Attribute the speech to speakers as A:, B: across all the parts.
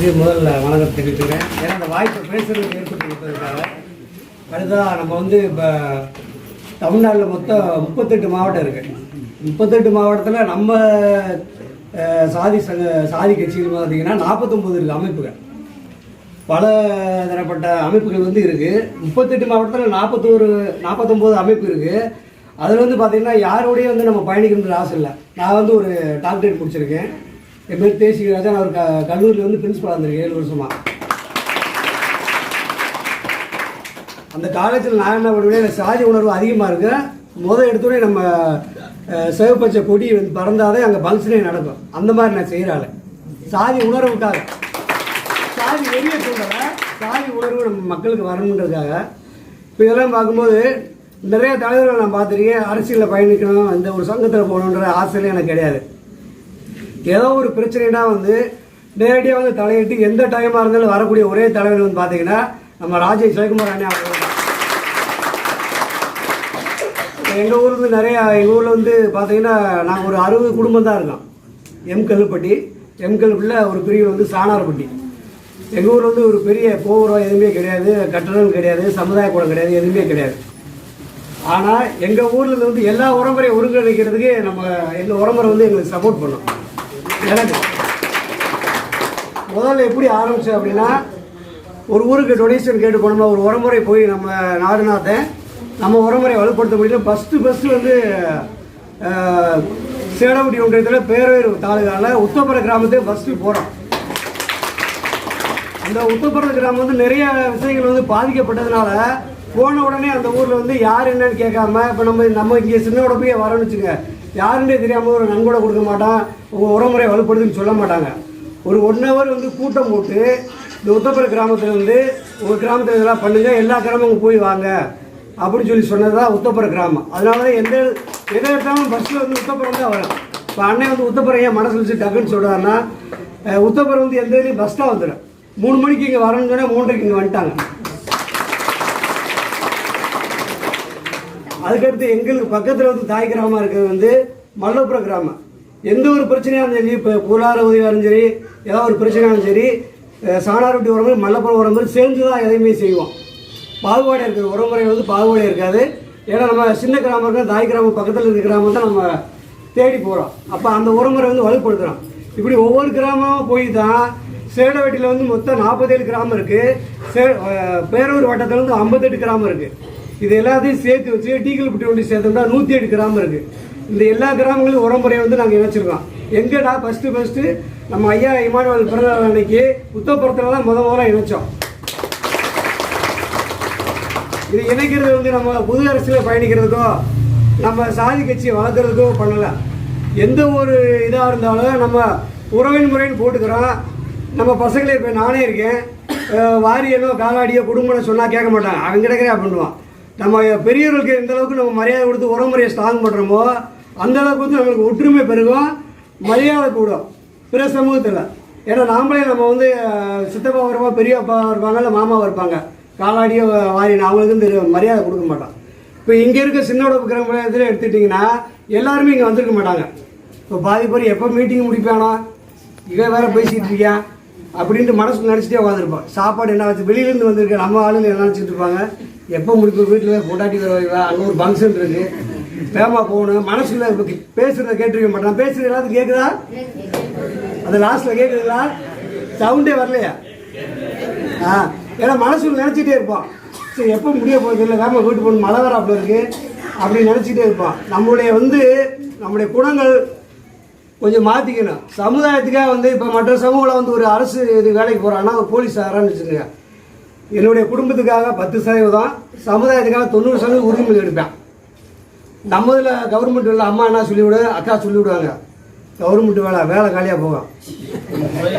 A: இது முதல்ல வணக்கம் தெரிவித்துக்கிறேன் ஏன்னா அந்த வாய்ப்பை பேசுறதுக்கு ஏற்பட்டு கொடுத்ததுக்காக அடுத்ததாக நம்ம வந்து இப்போ தமிழ்நாட்டில் மொத்தம் முப்பத்தெட்டு மாவட்டம் இருக்குது முப்பத்தெட்டு மாவட்டத்தில் நம்ம சாதி சங்க சாதி கட்சிகள் பார்த்தீங்கன்னா நாற்பத்தொம்பது இருக்குது அமைப்புகள். பல தரப்பட்ட அமைப்புகள் வந்து இருக்குது முப்பத்தெட்டு மாவட்டத்தில் நாற்பத்தோரு நாற்பத்தொம்போது அமைப்பு இருக்குது அதில் வந்து பார்த்திங்கன்னா யாரோடய வந்து நம்ம பயணிக்கணுன்ற ஆசை இல்லை. நான் வந்து ஒரு டாக்டரேட் முடிச்சிருக்கேன் என் பேர் தேசி ராஜா நான் ஒரு க கல்லூரியில் வந்து பிரின்ஸ்பலாக இருந்திருக்கேன் ஏழு வருஷமாக அந்த காலேஜில் நான் என்ன பண்ணுவேன் எனக்கு சாதி உணர்வு அதிகமாக இருக்கு. முதல் எடுத்தோடனே நம்ம சிவப்பச்சை கொடி வந்து பறந்தாலே அங்கே ஃபங்க்ஷனே நடக்கும். அந்த மாதிரி நான் செய்கிறாள் சாதி உணர்வுக்காக. சாதி வெளியே சொல்லலை சாதி உணர்வு நம்ம மக்களுக்கு வரணுன்றதுக்காக. இப்போ இதெல்லாம் பார்க்கும்போது நிறைய தலைவர்கள் நான் பார்த்துருக்கேன். அரசியலில் பயணிக்கணும் இந்த ஒரு சங்கத்தில் போகணுன்ற ஆசையில எனக்கு கிடையாது. ஏதோ ஒரு பிரச்சனைனா வந்து நேரடியாக வந்து தலையிட்டு எந்த டைமாக இருந்தாலும் வரக்கூடிய ஒரே தலைவர் வந்து பார்த்தீங்கன்னா நம்ம ராஜேஷ் சிவகுமார் அண்ணா அவர்கள் எங்கள் ஊர் வந்து நிறையா எங்கள் ஊரில் வந்து பார்த்தீங்கன்னா நாங்கள் ஒரு அறுபது குடும்பம் தான் இருக்கோம். எம் கல்லுப்பட்டி எம் கல்லுப்பட்டியில் ஒரு பிரிவு வந்து சாணார்பட்டி. எங்கள் ஊரில் வந்து ஒரு பெரிய போகிறோம் எதுவுமே கிடையாது கட்டணம் கிடையாது சமுதாய கூடம் கிடையாது எதுவுமே கிடையாது. ஆனால் எங்கள் ஊரில் வந்து எல்லா உறமுறையும் ஒருங்கிணைக்கிறதுக்கு நம்ம எங்கள் உறமுறை வந்து எங்களுக்கு சப்போர்ட் பண்ணோம். எனக்கு. முதல்ல எப்படி ஆரம்பித்தேன் அப்படின்னா ஒரு ஊருக்கு டொனேஷன் கேட்டு போனோம்னா ஒரு உரமுறை போய் நம்ம நாடுநாத்தேன் நம்ம உரமுறை வலுப்படுத்த முடியல. ஃபஸ்ட்டு ஃபஸ்ட்டு வந்து அஹ், ஒன்றியத்தில் பேரவேர் தாலுகாவில் உத்தப்பர கிராமத்தையும் ஃபஸ்ட்டு போகிறோம் அந்த உத்தப்பர கிராமம் வந்து நிறைய விஷயங்கள் வந்து பாதிக்கப்பட்டதுனால போன உடனே அந்த ஊரில் வந்து யார் என்னன்னு கேட்காம இப்போ நம்ம நம்ம இங்கே சின்ன உடம்பையே வரோம்னு வச்சுங்க யாருன்னே தெரியாமல் ஒரு நன்கொடை கொடுக்க மாட்டான் உங்கள் உறமுறை வலுப்படுதுன்னு சொல்ல மாட்டாங்க. ஒரு ஒன் ஹவர் வந்து கூட்டம் போட்டு இந்த உத்தப்பர கிராமத்தில் வந்து உங்கள் கிராமத்தில் இதெல்லாம் பண்ணுங்க எல்லா கிராமமும் போய் வாங்க. அப்படின்னு சொல்லி சொன்னது தான் உத்தப்பர கிராமம். அதனால தான் எந்த எதை எடுத்தாலும் பஸ்ஸில் வந்து உத்தப்பரம் தான் வரும். இப்போ அண்ணன் வந்து உத்தப்பரம் ஏன் மனசு வச்சு டக்குன்னு சொல்கிறாருன்னா உத்தப்பரம் வந்து எந்த இதுலையும் பஸ் வந்துடும் மூணு மணிக்கு இங்கே வரணுன்னு சொன்னால் மூன்றரைக்கு இங்கே வந்துட்டாங்க. அதுக்கடுத்து எங்களுக்கு பக்கத்தில் வந்து தாய் கிராமம் இருக்கிறது வந்து மல்லபுரம் கிராமம். எந்த ஒரு பிரச்சனையாக இருந்தாலும் சரி இப்போ பொருளாதார உதவியாக இருந்தாலும் சரி ஏதாவது ஒரு பிரச்சனையாலும் சரி சாணாரொட்டி சாணார்பட்டி உரமுறை மல்லபுரம் சேர்ந்து தான் எதையுமே செய்வோம். பாகுபாடு இருக்குது. உரமுறை வந்து பாகுபாடு இருக்காது. ஏன்னா நம்ம சின்ன கிராமம் இருக்கோம் தாய் கிராமம் பக்கத்தில் இருக்கிற கிராமம் தான் நம்ம தேடி போகிறோம் அப்போ அந்த உரமுறை வந்து வலுப்படுத்துகிறோம் இப்படி ஒவ்வொரு கிராமமும் போய் தான் சேடவெட்டியில் வந்து மொத்தம் நாற்பத்தேழு கிராமம் இருக்குது சே பேரூர் வட்டத்தில் வந்து ஐம்பத்தெட்டு கிராமம் இருக்குது இது எல்லாத்தையும் சேர்த்து வச்சு டீக்கல் புட்டி ஒண்டி சேர்த்தோம்னா நூற்றி எட்டு கிராமம் இருக்குது இந்த எல்லா கிராமங்களையும் உரமுறையை வந்து நாங்கள் இணைச்சிருக்கோம். எங்கடா ஃபஸ்ட்டு ஃபஸ்ட்டு நம்ம ஐயா இமானுவல் பிறந்தநாள் அன்னைக்கு புத்தப்புறத்தில் தான் முத முதல்ல இணைச்சோம். இது இணைக்கிறது வந்து நம்ம புது அரசியல பயணிக்கிறதுக்கோ நம்ம சாதி கட்சியை வளர்க்குறதுக்கோ பண்ணலை. எந்த ஒரு இதாக இருந்தாலும் நம்ம உறவின் முறைன்னு போட்டுக்கிறோம். நம்ம பசங்களே இப்போ நானே இருக்கேன். வாரியனோ காலாடியோ குடும்பம்னு சொன்னால் கேட்க மாட்டாங்க. அவன் கிடைக்கிறே பண்ணுவான். நம்ம பெரியவர்களுக்கு எந்த அளவுக்கு நம்ம மரியாதை கொடுத்து உறமுறையை ஸ்ட்ராங் பண்ணுறோமோ அந்த அளவுக்கு வந்து நம்மளுக்கு ஒற்றுமை பெருகும் மரியாதை கூடும். பிற சமூகத்தில். ஏன்னா நாமளே நம்ம வந்து சித்தப்பா வருவா பெரியப்பா இருப்பாங்க இல்லை மாமா இருப்பாங்க காலாடியோ வாரின் அவங்களுக்கு வந்து மரியாதை கொடுக்க மாட்டோம். இப்போ இங்கே இருக்க சின்னோட கிராமத்தில் எடுத்துட்டிங்கன்னா எல்லாருமே இங்கே வந்திருக்க மாட்டாங்க. இப்போ பாதி பேர் எப்போ மீட்டிங் முடிப்பானா? இவன் வேற பேசிகிட்டு இருக்கியான் அப்படின்ட்டு மனசு நினச்சிட்டே உட்காந்துருப்போம் சாப்பாடு என்ன வச்சு வெளியிலேருந்து வந்திருக்க நம்ம ஆளுங்க என்ன நினச்சிட்டு இருப்பாங்க? எப்போ முடிப்பு வீட்டில் பொட்டாட்டி வருவா. அங்கே ஒரு ஃபங்க்ஷன் இருக்கு. பேமா போகணும். மனசுல பேசுறத கேட்டிருக்க மாட்டேன். பேசுகிறது எல்லாத்துக்கும் கேட்குதா அது லாஸ்ட்டில் கேட்குதுங்களா சவுண்டே வரலையா? ஆ ஏன்னா மனசுல நினச்சிட்டே இருப்போம் சரி எப்போ முடிய போகிறது இல்லை வேமா வீட்டு போகணும் மழை வர அப்படி இருக்கு. அப்படின்னு நினச்சிட்டே இருப்போம் நம்மளுடைய வந்து நம்முடைய குணங்கள் கொஞ்சம் மாற்றிக்கணும் சமுதாயத்துக்காக வந்து இப்போ மற்ற சமூகத்தில் வந்து ஒரு அரசு இது வேலைக்கு போகிறான்னா ஒரு போலீஸ் ஆகிறான்னு வச்சுக்கோங்க. என்னுடைய குடும்பத்துக்காக பத்து சதவீதம் சமுதாயத்துக்காக தொண்ணூறு சதவீதம் உறுதிமொழி எடுப்பேன். நம்ம இதில் கவர்மெண்ட் உள்ள அம்மா என்ன சொல்லிவிடு அக்கா சொல்லிவிடுவாங்க. கவர்மெண்ட் வேலை வேலை காலியாக போகும்.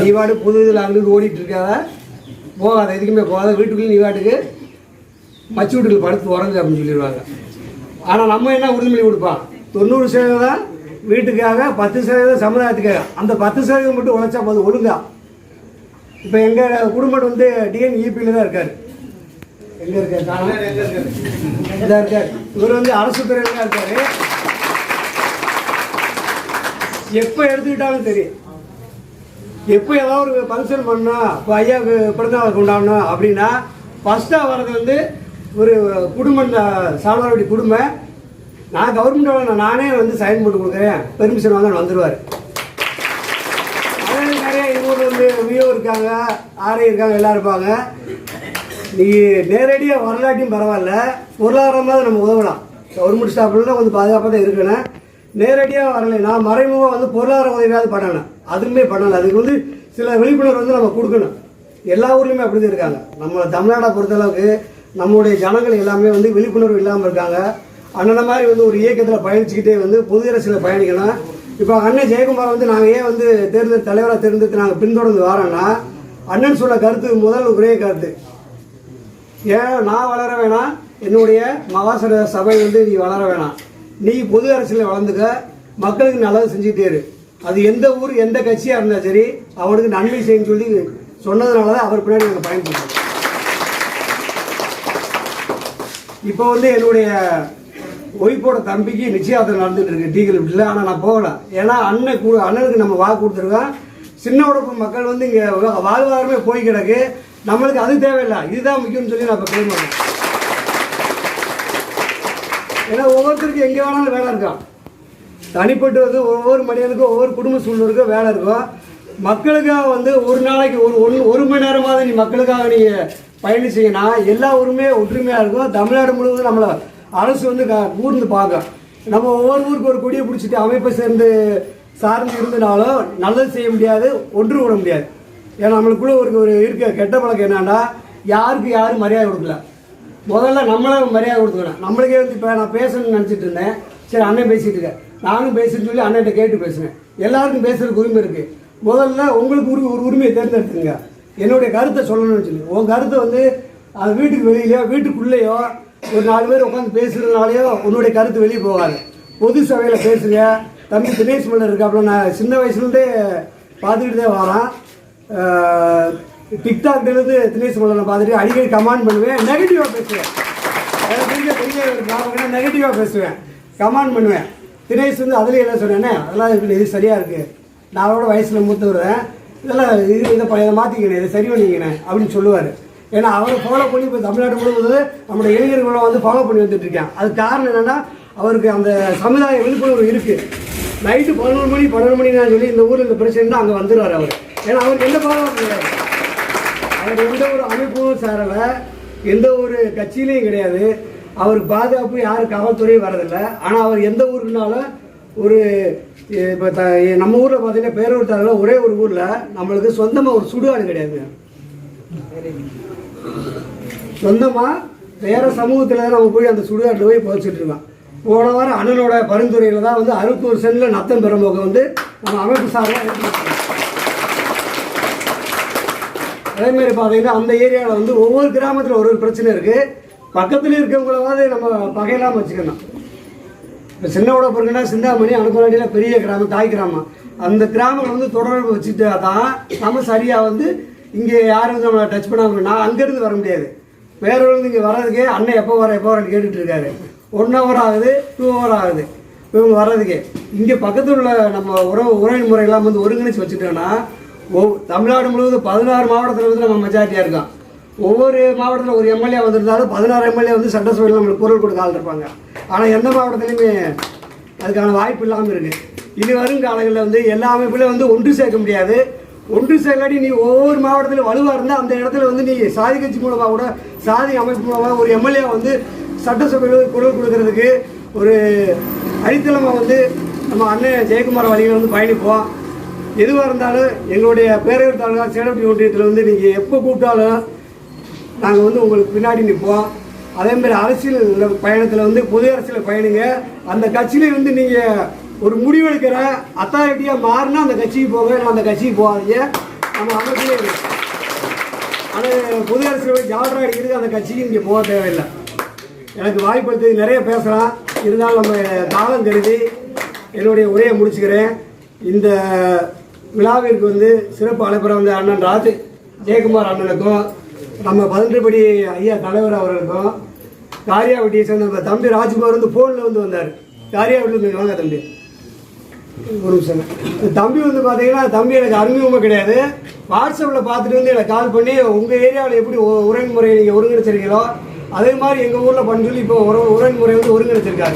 A: நீ வாட்டு புது இதில் அங்கிட்டு ஓடிட்டு இருக்காத. போகாத எதுக்குமே போகாத. வீட்டுக்குள்ளே நீ வாட்டுக்கு மச்சு வீட்டுக்கு படுத்து உறங்கு அப்படின்னு சொல்லிடுவாங்க. ஆனால் நம்ம என்ன உறுதிமொழி கொடுப்போம்? தொண்ணூறு சதவீதம் வீட்டுக்காக பத்து சதவீதம் சமுதாயத்துக்காக. அந்த பத்து சதவீதம் மட்டும் உழைச்சா போதும் ஒழுங்காக இப்போ எங்கள் குடும்பம் வந்து டிஎன்இபியில் தான் இருக்கார். எங்கே இருக்கார்? காணோம். இதா இருக்கார். இவர் வந்து அரசு துறையில் தான் இருக்காரு. எப்போ எடுத்துக்கிட்டாலும் தெரியும் எப்போ ஏதாவது ஒரு ஃபங்க்ஷன் பண்ணணும் இப்போ ஐயாவுக்கு பிறந்தநாள் கொண்டாடணும் அப்படின்னா ஃபஸ்ட்டாக வர்றது வந்து ஒரு குடும்பம் சாலவாடி குடும்பம். நான் கவர்மெண்ட் நானே வந்து சைன் போட்டு கொடுக்குறேன். பெர்மிஷன் வாங்க வந்துடுவார் அதே நிறைய இவங்க வந்து வியோ இருக்காங்க ஆர்ஐ இருக்காங்க எல்லாம் இருப்பாங்க. நீ நேரடியாக வரலாட்டியும் பரவாயில்ல. பொருளாதாரமாக நம்ம உதவலாம். கவர்மெண்ட் ஸ்டாஃப்லாம் கொஞ்சம் பாதுகாப்பாக தான் இருக்கணும். நேரடியாக வரலைன்னா மறைமுகம் மறைமுகமாக வந்து பொருளாதார உதவியாவது பண்ணணும். அதுவுமே பண்ணலை. அதுக்கு வந்து சில விழிப்புணர்வு வந்து நம்ம கொடுக்கணும். எல்லா ஊர்லேயுமே அப்படி தான் இருக்காங்க. நம்ம தமிழ்நாடை பொறுத்தளவுக்கு நம்மளுடைய ஜனங்கள் எல்லாமே வந்து விழிப்புணர்வு இல்லாமல் இருக்காங்க. அண்ணன மாதிரி வந்து ஒரு இயக்கத்தில் பயணிச்சுக்கிட்டே வந்து பொது சில பயணிக்கணும். இப்போ அண்ணன் ஜெயக்குமார் வந்து நாங்கள் ஏன் வந்து தேர்ந்தெடுத்து தலைவராக தேர்ந்தெடுத்து நாங்கள் பின்தொடர்ந்து வரோன்னா அண்ணன் சொல்ல கருத்து முதல் ஒரே கருத்து. ஏன் நான் வளர வேணாம் என்னுடைய மகாசர சபை வந்து நீ வளர வேணாம். நீ பொது அரசியலில் வளர்ந்துக்க மக்களுக்கு நல்லது செஞ்சுட்டே இரு. அது எந்த ஊர் எந்த கட்சியாக இருந்தாலும் சரி அவனுக்கு நன்மை செய்யணும்னு சொல்லி சொன்னதுனால தான் அவர் பின்னாடி நாங்கள் பயன்படுத்தோம் இப்போ வந்து என்னுடைய ஒய்ஃபோட தம்பிக்கு நிச்சயதார்த்தம் நடந்துட்டு இருக்கு. டீகல் வீட்டில். ஆனால் நான் போகல. ஏன்னா அண்ணன் கூட அண்ணனுக்கு நம்ம வாக்கு கொடுத்துருக்கோம். சின்ன உடம்பு மக்கள் வந்து இங்கே வாழ்வாதாரமே போய் கிடக்கு. நம்மளுக்கு அது தேவையில்லை. இதுதான் முக்கியம்னு சொல்லி நான் இப்போ கிளைம் பண்ணேன். ஏன்னா ஒவ்வொருத்தருக்கும் எங்கே வேணாலும் வேலை இருக்கான் தனிப்பட்டு வந்து ஒவ்வொரு மனிதனுக்கும் ஒவ்வொரு குடும்ப சூழ்நிலைக்கும் வேலை இருக்கும். மக்களுக்காக வந்து ஒரு நாளைக்கு ஒரு ஒன்று ஒரு மணி நேரமாவது நீ மக்களுக்காக நீங்கள் பயணம் செய்யணும். எல்லா ஊருமே ஒற்றுமையாக இருக்கும். தமிழ்நாடு முழுவதும் நம்மளை அரசு வந்து க- கூர்ந்து பார்க்கும் நம்ம ஒவ்வொரு ஊருக்கு ஒரு கொடியை பிடிச்சிட்டு அமைப்பை சேர்ந்து சார்ந்து இருந்தனாலும் நல்லது செய்ய முடியாது ஒன்று விட முடியாது. ஏன்னா நம்மளுக்குள்ள ஒரு ஒரு இருக்க கெட்ட பழக்கம் என்னன்னா யாருக்கு யாரும் மரியாதை கொடுக்கல. முதல்ல நம்மளே மரியாதை கொடுத்துக்கணும். நம்மளுக்கே வந்து இப்போ நான் பேசணும்னு நினச்சிட்டு இருந்தேன். சரி அண்ணன் பேசிட்டு இருக்கேன். நானும் பேசிட்டு சொல்லி அண்ணன்ட்ட கேட்டு பேசுனேன். எல்லாருக்கும் பேசுறதுக்கு உரிமை இருக்குது முதல்ல உங்களுக்கு உரி ஒரு உரிமையை தேர்ந்தெடுத்துங்க என்னுடைய கருத்தை சொல்லணும்னு சொல்லி. உன் கருத்தை வந்து அது வீட்டுக்கு வெளியிலையோ வீட்டுக்குள்ளேயோ ஒரு நாலு பேர் உட்காந்து பேசுறதுனாலயோ உன்னுடைய கருத்து வெளியே போகாது. பொது சபையில் பேசுங்க. தம்பி தினேஷ் மல்லர் இருக்காப்புல. நான் சின்ன வயசுலேருந்தே பார்த்துக்கிட்டு தான் வரேன் டிக்டாக்லேருந்து தினேஷ் மல்லனை பார்த்துட்டு அடிக்கடி கமெண்ட் பண்ணுவேன். நெகட்டிவாக பேசுவேன். எனக்கு பெரிய ஒரு நான் நெகட்டிவாக பேசுவேன். கமெண்ட் பண்ணுவேன். தினேஷ் வந்து அதுலேயே என்ன சொன்னேன்னே அதெல்லாம் இருக்குது இது சரியாக இருக்குது நான் அவரோட வயசில் வருவேன் இதெல்லாம் இது இதை இதை மாற்றிக்கணும் இதை சரி பண்ணிக்கணே அப்படின்னு சொல்லுவார். ஏன்னா அவரை ஃபாலோ பண்ணி இப்போ தமிழ்நாடு முழுவதும் நம்முடைய இளைஞர்களை வந்து ஃபாலோ பண்ணி வந்துட்டு இருக்கேன் அதுக்கு காரணம் என்னென்னா அவருக்கு அந்த சமுதாய விழிப்புணர்வு இருக்குது நைட்டு பதினொரு மணி பன்னெண்டு மணி நான் சொல்லி இந்த ஊரில் இந்த பிரச்சனை அங்கே வந்துடுவார் அவர். ஏன்னா அவருக்கு எந்த பாதுகாப்பு கிடையாது. அவர் எந்த ஒரு அமைப்பும் சேரலை. எந்த ஒரு கட்சியிலையும் கிடையாது. அவருக்கு பாதுகாப்பு யாரும் காவல்துறையும் வரதில்லை ஆனால் அவர் எந்த ஊருக்குனாலும் ஒரு இப்போ த நம்ம ஊரில் பார்த்தீங்கன்னா பேரூர் தலைவர் ஒரே ஒரு ஊரில் நம்மளுக்கு சொந்தமாக ஒரு சுடுகாடு கிடையாது சொந்தமாக வேற சமூகத்தில் தான் நம்ம போய் அந்த சுடுகாட்டில் போய் புதைச்சிட்டு இருக்கோம் போன வாரம் அண்ணனோட பரிந்துரையில் தான் வந்து அறுபத்தோரு சென்டில் நத்தம் பெரும்போக வந்து நம்ம அமைப்பு சார்பாக அதே மாதிரி பார்த்தீங்கன்னா அந்த ஏரியாவில் வந்து ஒவ்வொரு கிராமத்தில் ஒரு ஒரு பிரச்சனை இருக்குது பக்கத்தில் இருக்கவங்களாவது நம்ம பகையெல்லாம் வச்சுக்கணும் இப்போ சின்னவோட பிறகுனா சிந்தாமணி அனுப்பலாடியில் பெரிய கிராமம் தாய் கிராமம். அந்த கிராமம் வந்து தொடர்பு வச்சுட்டா தான் நம்ம சரியாக வந்து இங்கே யாரும் வந்து நம்மளை டச் பண்ணாமல் நான் அங்கேருந்து வர முடியாது. வேற இங்கே வர்றதுக்கே அண்ணன் எப்போ வர எப்போ வரேன்னு கேட்டுட்டு இருக்காரு. ஒன் ஹவர் ஆகுது டூ ஹவர் ஆகுது. இவங்க வர்றதுக்கே. இங்கே பக்கத்தில் உள்ள நம்ம உறவு உறவின் முறையெல்லாம் வந்து ஒருங்கிணைச்சு வச்சுட்டோன்னா ஒவ் தமிழ்நாடு முழுவதும் பதினாறு மாவட்டத்தில் வந்து நம்ம மெஜாரிட்டியாக இருக்கோம். ஒவ்வொரு மாவட்டத்தில் ஒரு எம்எல்ஏ வந்திருந்தாலும் பதினாறு எம்எல்ஏ வந்து சட்டசபையில் நம்மளுக்கு குரல் கொடுக்க ஆள் இருப்பாங்க. ஆனால் எந்த மாவட்டத்துலையுமே அதுக்கான வாய்ப்பு இல்லாமல் இருக்குது இனி வரும் காலங்களில் வந்து எல்லா அமைப்புலையும் வந்து ஒன்று சேர்க்க முடியாது. ஒன்று சேர்க்காட்டி நீ ஒவ்வொரு மாவட்டத்திலும் வலுவாக இருந்தால் அந்த இடத்துல வந்து நீ சாதி கட்சி மூலமாக கூட சாதி அமைப்பு மூலமாக ஒரு எம்எல்ஏ வந்து சட்டசபையில் குரல் கொடுக்கறதுக்கு ஒரு அடித்தளமாக வந்து நம்ம அண்ணன் ஜெயக்குமார் வழியில் வந்து பயணிப்போம். எதுவாக இருந்தாலும் எங்களுடைய பேரவைத் தாலுகா சேலப்பட்டி ஒன்றியத்தில் வந்து நீங்கள் எப்போ கூப்பிட்டாலும் நாங்கள் வந்து உங்களுக்கு பின்னாடி நிற்போம். அதே மாதிரி அரசியல் பயணத்தில் வந்து பொது அரசியல் பயணிங்க. அந்த கட்சியிலே வந்து நீங்கள் ஒரு முடிவெடுக்கிற அத்தாரிட்டியாக மாறினா அந்த கட்சிக்கு போங்க நான் அந்த கட்சிக்கு போகாதீங்க. நம்ம அமைப்பிலே ஆனால் பொது அரசியல் போய் ஜாலரா அந்த கட்சிக்கு இங்கே போக தேவையில்லை. எனக்கு வாய்ப்பு நிறைய பேசலாம். இருந்தாலும் நம்ம காலம் கருதி என்னுடைய உரையை முடிச்சுக்கிறேன். இந்த விழாவிற்கு வந்து சிறப்பு அழைப்புற வந்து அண்ணன் ராஜ் ஜெயக்குமார் அண்ணனுக்கும் நம்ம பதினெட்டுபடி ஐயா தலைவர் அவர்களுக்கும் காரியாவட்டியை சேர்ந்த நம்ம தம்பி ராஜ்குமார் வந்து ஃபோனில் வந்து வந்தார். காரியாவட்டியில் வாங்க தம்பி. ஒரு நிமிஷம். தம்பி வந்து பார்த்தீங்கன்னா தம்பி எனக்கு அறிமுகமாக கிடையாது. வாட்ஸ்அப்பில் பார்த்துட்டு வந்து எனக்கு கால் பண்ணி உங்கள் ஏரியாவில் எப்படி உ- உறவின் முறையை நீங்கள் ஒருங்கிணைச்சிருக்கீங்களோ அதே மாதிரி எங்கள் ஊரில் பண்ண சொல்லி இப்போ உற உறவின் முறை வந்து ஒருங்கிணைச்சிருக்காரு.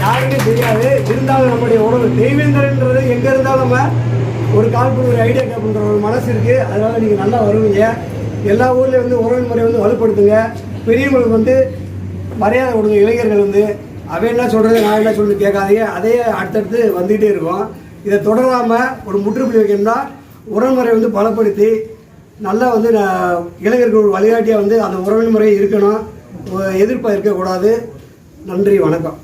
A: யாருமே தெரியாது. இருந்தாலும் நம்முடைய உறவு தெய்வேந்திரன்றது எங்கே இருந்தாலும் நம்ம ஒரு கால் பண்ணி ஒரு ஐடியா கேட்புன்ற ஒரு மனசு இருக்குது அதனால் நீங்கள் நல்லா வருவீங்க. எல்லா ஊர்லேயும் வந்து உறவு முறை வந்து வலுப்படுத்துங்க. பெரியவங்களுக்கு வந்து மரியாதை கொடுங்க இளைஞர்கள் வந்து. அவன் என்ன சொல்கிறது நான் என்ன சொல்றது கேட்காதீங்க. அதே அடுத்தடுத்து வந்துகிட்டே இருக்கும். இதை தொடராமல் ஒரு முற்றுப்புள்ளி வைக்கணும்னா உறவுமுறை வந்து பலப்படுத்தி நல்லா வந்து நான் இளைஞர்கள் ஒரு வழிகாட்டியாக வந்து அந்த உறவின் முறை இருக்கணும். எதிர்ப்பாக இருக்கக்கூடாது. நன்றி வணக்கம்.